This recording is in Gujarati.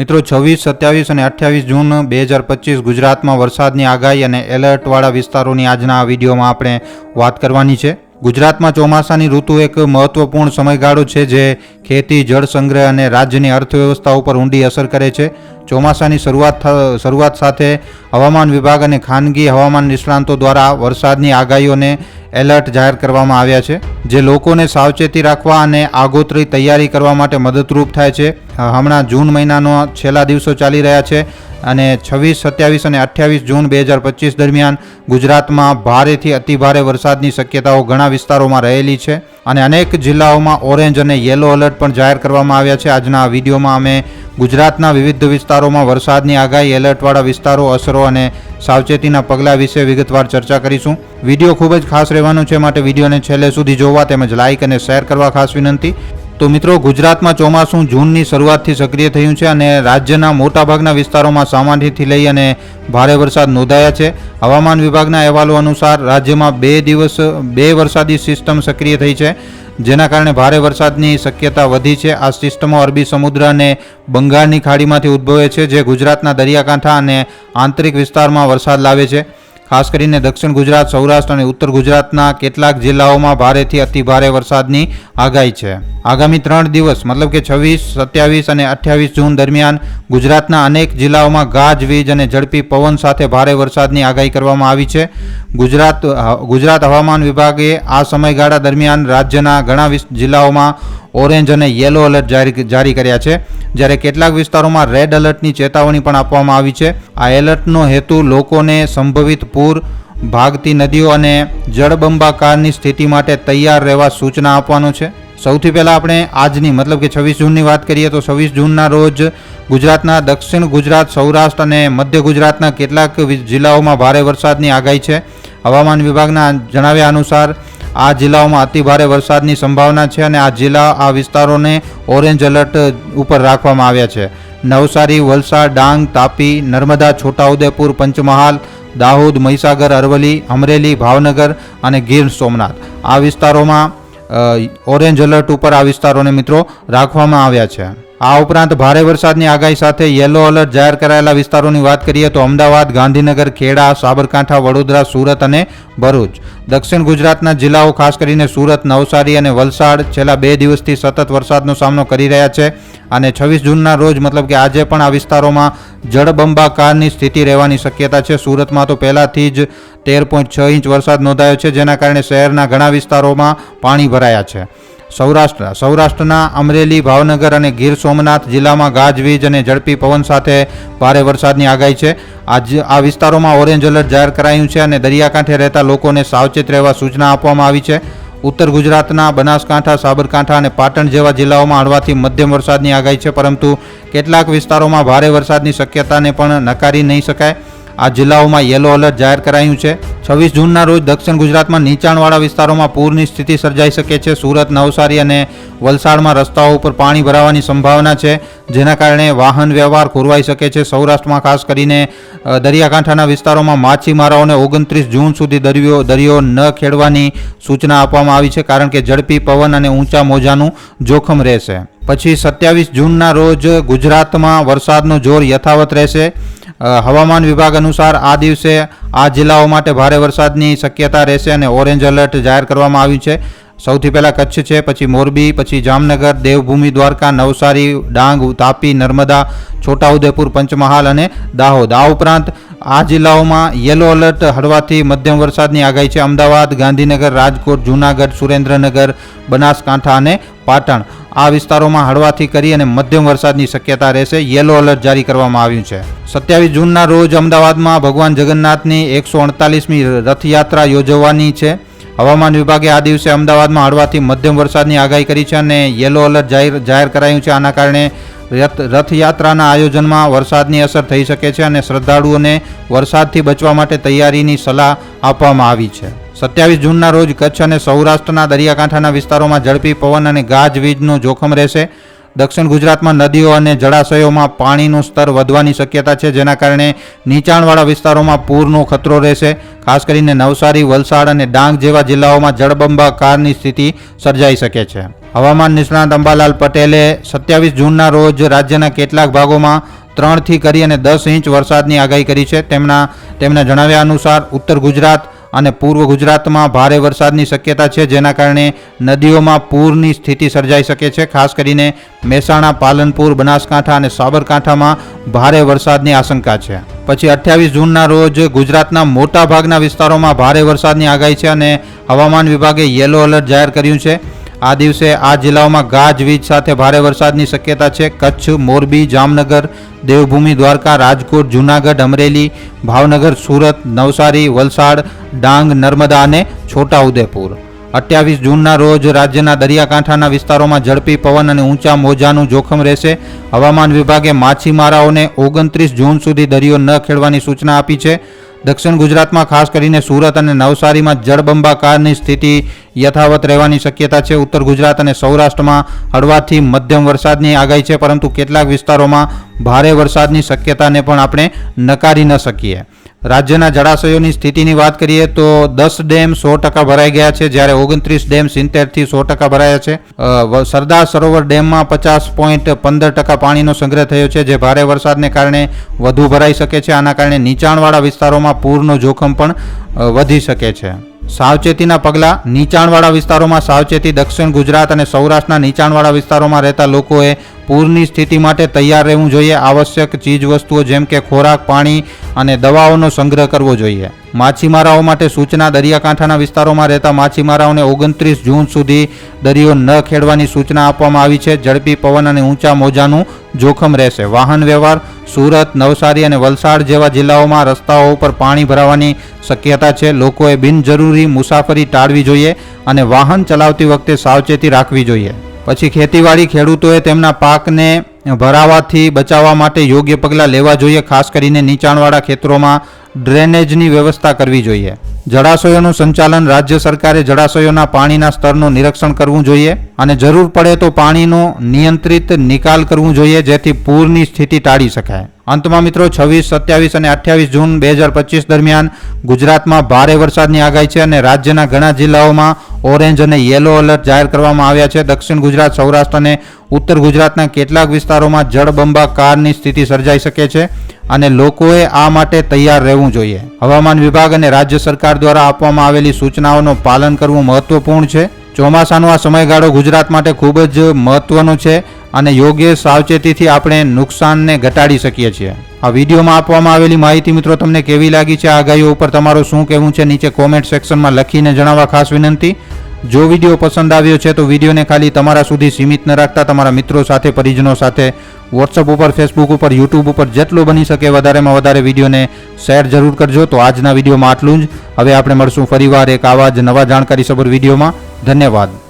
મિત્રો, છવ્વીસ, સત્યાવીસ અને અઠ્યાવીસ જૂન બે હજાર પચીસ ગુજરાતમાં વરસાદની આગાહી અને એલર્ટવાળા વિસ્તારોની આજના આ વિડીયોમાં આપણે વાત કરવાની છે. ગુજરાતમાં ચોમાસાની ઋતુ એક મહત્વપૂર્ણ સમયગાળો છે જે ખેતી, જળ સંગ્રહ અને રાજ્યની અર્થવ્યવસ્થા ઉપર ઊંડી અસર કરે છે. ચોમાસાની શરૂઆત શરૂઆત સાથે હવામાન વિભાગ અને ખાનગી હવામાન નિષ્ણાંતો દ્વારા વરસાદની આગાહીઓને એલર્ટ જાહેર કરવામાં આવ્યા છે, જે લોકોને સાવચેતી રાખવા અને આગોતરી તૈયારી કરવા માટે મદદરૂપ થાય છે. હમણાં જૂન મહિનાનો છેલ્લા દિવસો ચાલી રહ્યા છે અને છવ્વીસ, સત્યાવીસ અને અઠ્યાવીસ જૂન બે હજાર પચીસ દરમિયાન ગુજરાતમાં ભારેથી અતિભારે વરસાદની શક્યતાઓ ઘણા વિસ્તારોમાં રહેલી છે અને અનેક જિલ્લાઓમાં ઓરેન્જ અને યેલો એલર્ટ પણ જાહેર કરવામાં આવ્યા છે. આજના વિડીયોમાં અમે ગુજરાતના વિવિધ વિસ્તારોમાં વરસાદની આગાહી, એલર્ટવાળા વિસ્તારો, અસરો અને સાવચેતીના પગલાં વિશે વિગતવાર ચર્ચા કરીશું. વીડિયો ખૂબ જ ખાસ રહેવાનો છે, માટે વિડીયોને છેલ્લે સુધી જોવા તેમજ લાઇક અને શેર કરવા ખાસ વિનંતી. તો મિત્રો, ગુજરાતમાં ચોમાસું જૂનની શરૂઆતથી સક્રિય થયું છે અને રાજ્યના મોટાભાગના વિસ્તારોમાં સામાન્યથી લઈ અને ભારે વરસાદ નોંધાયા છે. હવામાન વિભાગના અહેવાલો અનુસાર રાજ્યમાં બે દિવસ, બે વરસાદી સિસ્ટમ સક્રિય થઈ છે. જેના કારણે ભારે વરસાદની શક્યતા વધી છે. આ સિસ્ટમો અરબી સમુદ્ર અને બંગાળની ખાડીમાંથી ઉદ્ભવે છે, જે ગુજરાતના દરિયાકાંઠા અને આંતરિક વિસ્તારમાં વરસાદ લાવે છે. ખાસ કરીને દક્ષિણ ગુજરાત, સૌરાષ્ટ્ર અને ઉત્તર ગુજરાતના કેટલાક જિલ્લાઓમાં ભારેથી અતિ ભારે વરસાદની આગાહી છે. આગામી ત્રણ દિવસ, મતલબ કે છવ્વીસ, સત્યાવીસ અને અઠ્યાવીસ જૂન દરમિયાન ગુજરાતના અનેક જિલ્લાઓમાં ગાજવીજ અને ઝડપી પવન સાથે ભારે વરસાદની આગાહી કરવામાં આવી છે. ગુજરાત ગુજરાત હવામાન વિભાગે આ સમયગાળા દરમિયાન રાજ્યના ઘણા જિલ્લાઓમાં ઓરેન્જ અને યેલો એલર્ટ જારી જારી કર્યા છે. જ્યારે કેટલાક વિસ્તારોમાં રેડ એલર્ટની ચેતવણી પણ આપવામાં આવી છે. આ એલર્ટનો હેતુ લોકોને સંભવિત પૂર, ભાગતી નદીઓ અને જળબંબાકારની સ્થિતિ માટે તૈયાર રહેવા સૂચના આપવાનો છે. સૌથી પહેલાં આપણે આજની, મતલબ કે છવ્વીસ જૂનની વાત કરીએ તો છવ્વીસ જૂનના રોજ ગુજરાતના દક્ષિણ ગુજરાત, સૌરાષ્ટ્ર અને મધ્ય ગુજરાતના કેટલાક જિલ્લાઓમાં ભારે વરસાદની આગાહી છે. હવામાન વિભાગના જણાવ્યા અનુસાર આ જિલ્લાઓમાં અતિ ભારે વરસાદની સંભાવના છે અને આ જિલ્લા, આ વિસ્તારોને ઓરેન્જ એલર્ટ ઉપર રાખવામાં આવ્યા છે. નવસારી, વલસાડ, ડાંગ, તાપી, નર્મદા, છોટાઉદેપુર, પંચમહાલ દાહોદ, મહીસાગર અરવલી અમરેલી, ભાવનગર અને ગીર સોમનાથ. આ વિસ્તારોમાં ઓરેન્જ એલર્ટ ઉપર આ વિસ્તારોને મિત્રો રાખવામાં આવ્યા છે. આ ઉપરાંત ભારે વરસાદની આગાહી સાથે યેલો એલર્ટ જાહેર કરાયેલા વિસ્તારોની વાત કરીએ તો અમદાવાદ, ગાંધીનગર, ખેડા, સાબરકાંઠા, વડોદરા, સુરત અને ભરૂચ. દક્ષિણ ગુજરાતના જિલ્લાઓ ખાસ કરીને સુરત, નવસારી અને વલસાડ છેલ્લા બે દિવસથી સતત વરસાદનો સામનો કરી રહ્યા છે. અને છવ્વીસ જૂનના રોજ મતલબ કે આજે પણ આ વિસ્તારોમાં જળબંબાકારની સ્થિતિ રહેવાની શક્યતા છે. સુરતમાં તો પહેલાથી જ તેર પોઈન્ટ છ ઇંચ વરસાદ નોંધાયો છે, જેના કારણે શહેરના ઘણા વિસ્તારોમાં પાણી ભરાયા છે. સૌરાષ્ટ્ર, સૌરાષ્ટ્રના અમરેલી, ભાવનગર અને ગીર સોમનાથ જિલ્લામાં ગાજવીજ અને ઝડપી પવન સાથે ભારે વરસાદની આગાહી છે. આજ આ વિસ્તારોમાં ઓરેન્જ એલર્ટ જાહેર કરાયું છે અને દરિયાકાંઠે રહેતા લોકોને સાવચેત રહેવા સૂચના આપવામાં આવી છે. ઉત્તર ગુજરાતના બનાસકાંઠા, સાબરકાંઠા અને પાટણ જેવા જિલ્લાઓમાં હળવાથી મધ્યમ વરસાદની આગાહી છે, પરંતુ કેટલાક વિસ્તારોમાં ભારે વરસાદની શક્યતાને પણ નકારી નહીં શકાય. આ જિલ્લાઓમાં યેલો એલર્ટ જાહેર કરાયું છે. છવ્વીસ જૂનના રોજ દક્ષિણ ગુજરાતમાં નીચાણવાળા વિસ્તારોમાં પૂરની સ્થિતિ સર્જાઈ શકે છે. સુરત, નવસારી અને વલસાડમાં રસ્તાઓ ઉપર પાણી ભરાવાની સંભાવના છે, જેના કારણે વાહન વ્યવહાર ખોરવાઈ શકે છે. સૌરાષ્ટ્રમાં ખાસ કરીને દરિયાકાંઠાના વિસ્તારોમાં માછીમારાઓને ઓગણત્રીસ જૂન સુધી દરિયો દરિયો ન ખેડવાની સૂચના આપવામાં આવી છે, કારણ કે ઝડપી પવન અને ઊંચા મોજાનું જોખમ રહેશે. પછી સત્યાવીસ જૂનના રોજ ગુજરાતમાં વરસાદનો જોર યથાવત રહેશે. હવામાન વિભાગ અનુસાર આ દિવસે આ જિલ્લાઓ માટે ભારે વરસાદની શક્યતા રહેશે અને ઓરેન્જ એલર્ટ જાહેર કરવામાં આવ્યું છે. સૌથી પહેલાં કચ્છ છે, પછી મોરબી, પછી જામનગર, દેવભૂમિ, દ્વારકા, નવસારી, ડાંગ, તાપી, નર્મદા, છોટાઉદેપુર, પંચમહાલ અને દાહોદ. આ ઉપરાંત આ જિલ્લાઓમાં યેલો એલર્ટ હળવાથી મધ્યમ વરસાદની આગાહી છે. અમદાવાદ, ગાંધીનગર, રાજકોટ, જૂનાગઢ, સુરેન્દ્રનગર, બનાસકાંઠા અને પાટણ. આ વિસ્તારોમાં હળવાથી કરી અને મધ્યમ વરસાદની શક્યતા રહેશે યેલો એલર્ટ જારી કરવામાં આવ્યું છે. સત્યાવીસ જૂનના રોજ અમદાવાદમાં ભગવાન જગન્નાથની એકસો અડતાલીસમી રથયાત્રા યોજવાની છે. હવામાન વિભાગે આ દિવસે અમદાવાદમાં હળવાથી મધ્યમ વરસાદની આગાહી કરી છે અને યેલો એલર્ટ જાહેર જાહેર કરાયું છે. આના કારણે રથ, રથયાત્રાના આયોજનમાં વરસાદની અસર થઈ શકે છે અને શ્રદ્ધાળુઓને વરસાદથી બચવા માટે તૈયારીની સલાહ આપવામાં આવી છે. સત્યાવીસ જૂનના રોજ કચ્છ અને સૌરાષ્ટ્રના દરિયાકાંઠાના વિસ્તારોમાં ઝડપી પવન અને ગાજવીજનું જોખમ રહેશે. દક્ષિણ ગુજરાતમાં નદીઓ અને જળાશયોમાં પાણીનું સ્તર વધવાની શક્યતા છે, જેના કારણે નીચાણવાળા વિસ્તારોમાં પૂરનો ખતરો રહેશે. ખાસ કરીને નવસારી, વલસાડ અને ડાંગ જેવા જિલ્લાઓમાં જળબંબાકારની સ્થિતિ સર્જાઈ શકે છે. હવામાન નિષ્ણાત અંબાલાલ પટેલે સત્યાવીસ જૂનના રોજ રાજ્યના કેટલાક ભાગોમાં ત્રણથી કરી અને દસ ઇંચ વરસાદની આગાહી કરી છે. તેમના તેમના જણાવ્યા અનુસાર ઉત્તર ગુજરાત અને પૂર્વ ગુજરાતમાં ભારે વરસાદની શક્યતા છે, જેના કારણે નદીઓમાં પૂરની સ્થિતિ સર્જાઈ શકે છે. ખાસ કરીને મહેસાણા, પાલનપુર, બનાસકાંઠા અને સાબરકાંઠામાં ભારે વરસાદની આશંકા છે. પછી અઠ્યાવીસ જૂનના રોજ ગુજરાતના મોટા ભાગના વિસ્તારોમાં ભારે વરસાદની આગાહી છે અને હવામાન વિભાગે યલો એલર્ટ જાહેર કર્યું છે. આ દિવસે આ જિલ્લાઓમાં ગાજવીજ સાથે ભારે વરસાદની શક્યતા છે. કચ્છ, મોરબી, જામનગર, દેવભૂમિ, દ્વારકા, રાજકોટ, જૂનાગઢ, અમરેલી, ભાવનગર, સુરત, નવસારી, વલસાડ, ડાંગ, નર્મદા અને છોટાઉદેપુર. અઠ્યાવીસ જૂનના રોજ રાજ્યના દરિયાકાંઠાના વિસ્તારોમાં ઝડપી પવન અને ઊંચા મોજાનું જોખમ રહેશે. હવામાન વિભાગે માછીમારાઓને ઓગણત્રીસ જૂન સુધી દરિયો ન ખેડવાની સૂચના આપી છે. દક્ષિણ ગુજરાતમાં ખાસ કરીને સુરત અને નવસારીમાં જળબંબાકારની સ્થિતિ યથાવત રહેવાની શક્યતા છે. ઉત્તર ગુજરાત અને સૌરાષ્ટ્રમાં હળવાથી મધ્યમ વરસાદની આગાહી છે, પરંતુ કેટલાક વિસ્તારોમાં ભારે વરસાદની શક્યતાને પણ આપણે નકારી ન શકીએ. રાજ્યના જળાશયોની સ્થિતિની વાત કરીએ તો દસ ડેમ સો ટકા ભરાઈ ગયા છે, જ્યારે ઓગણત્રીસ ડેમ સિત્તેરથી સો ટકા ભરાયા છે. સરદાર સરોવર ડેમમાં પચાસ પોઈન્ટ પંદર ટકા પાણીનો સંગ્રહ થયો છે, જે ભારે વરસાદને કારણે વધુ ભરાઈ શકે છે, આના કારણે નીચાણવાળા વિસ્તારોમાં પૂરનો જોખમ પણ વધી શકે છે. સાવચેતીના પગલાં, નીચાણવાળા વિસ્તારોમાં સાવચેતી દક્ષિણ ગુજરાત અને સૌરાષ્ટ્રના નીચાણવાળા વિસ્તારોમાં રહેતા લોકોએ પૂરની સ્થિતિ માટે તૈયાર રહેવું જોઈએ. આવશ્યક ચીજવસ્તુઓ જેમ કે ખોરાક, પાણી અને દવાઓનો સંગ્રહ કરવો જોઈએ. માછીમારાઓ માટે સૂચના, દરિયાકાંઠાના વિસ્તારોમાં રહેતા માછીમારાઓને ઓગણત્રીસ જૂન સુધી દરિયો ન ખેડવાની સૂચના આપવામાં આવી છે. ઝડપી પવન અને ઊંચા મોજાનું જોખમ રહેશે. વાહન વ્યવહાર, સુરત, નવસારી અને વલસાડ જેવા જિલ્લાઓમાં રસ્તાઓ ઉપર પાણી ભરાવાની શક્યતા છે. લોકોએ બિનજરૂરી મુસાફરી ટાળવી જોઈએ અને વાહન ચલાવતી વખતે સાવચેતી રાખવી જોઈએ. પછી ખેતીવાડી ખેડૂતોએ તેમના પાકને ભરાવાથી બચાવવા માટે યોગ્ય પગલાં લેવા જોઈએ, ખાસ કરીને નીચાણવાળા ખેતરોમાં ડ્રેનેજની વ્યવસ્થા કરવી જોઈએ. જળાશયોનું સંચાલન રાજ્ય સરકારે જળાશયોના પાણીના સ્તરનું નિરીક્ષણ કરવું જોઈએ અને જરૂર પડે તો પાણીનો નિયંત્રિત નિકાલ કરવું જોઈએ જેથી પૂરની સ્થિતિ ટાળી શકાય. અંતમાં મિત્રો, છવ્વીસ, સત્યાવીસ અને અઠ્યાવીસ જૂન બે હજાર પચીસ દરમિયાન ગુજરાતમાં ભારે વરસાદની આગાહી છે અને રાજ્યના ઘણા જિલ્લાઓમાં ઓરેન્જ અને યેલો એલર્ટ જાહેર કરવામાં આવ્યા છે. દક્ષિણ ગુજરાત, સૌરાષ્ટ્ર અને ઉત્તર ગુજરાતના કેટલાક વિસ્તારોમાં જળબંબાકારની સ્થિતિ સર્જાઈ શકે છે. અને લોકોએ આ માટે તૈયાર રહેવું જોઈએ. હવામાન વિભાગ અને રાજ્ય સરકાર દ્વારા આપવામાં આવેલી સૂચનાઓનું પાલન કરવું મહત્વપૂર્ણ છે. ચોમાસાનો આ સમયગાળો ગુજરાત માટે ખૂબ જ મહત્વનો છે અને યોગ્ય સાવચેતીથી આપણે નુકસાનને ઘટાડી શકીએ છીએ. આ વિડીયોમાં આપવામાં આવેલી માહિતી મિત્રો તમને કેવી લાગી છે? આ આગાહીઓ ઉપર તમારું શું કહેવું છે? નીચે કોમેન્ટ સેક્શનમાં લખીને જણાવવા ખાસ વિનંતી. જો વીડિયો પસંદ આવ્યો છે તો વિડીયોને ખાલી તમારા સુધી સીમિત ન રાખતા તમારા મિત્રો સાથે, પરિજનો સાથે વોટ્સઅપ ઉપર ફેસબુક ઉપર યુટ્યુબ ઉપર જેટલું બની શકે વધારેમાં વધારે વિડીયોને શેર જરૂર કરજો. તો આજના વિડીયોમાં આટલું જ. હવે આપણે મળશું ફરીવાર એક આવા જ નવા જાણકારી સભર વિડીયોમાં. ધન્યવાદ.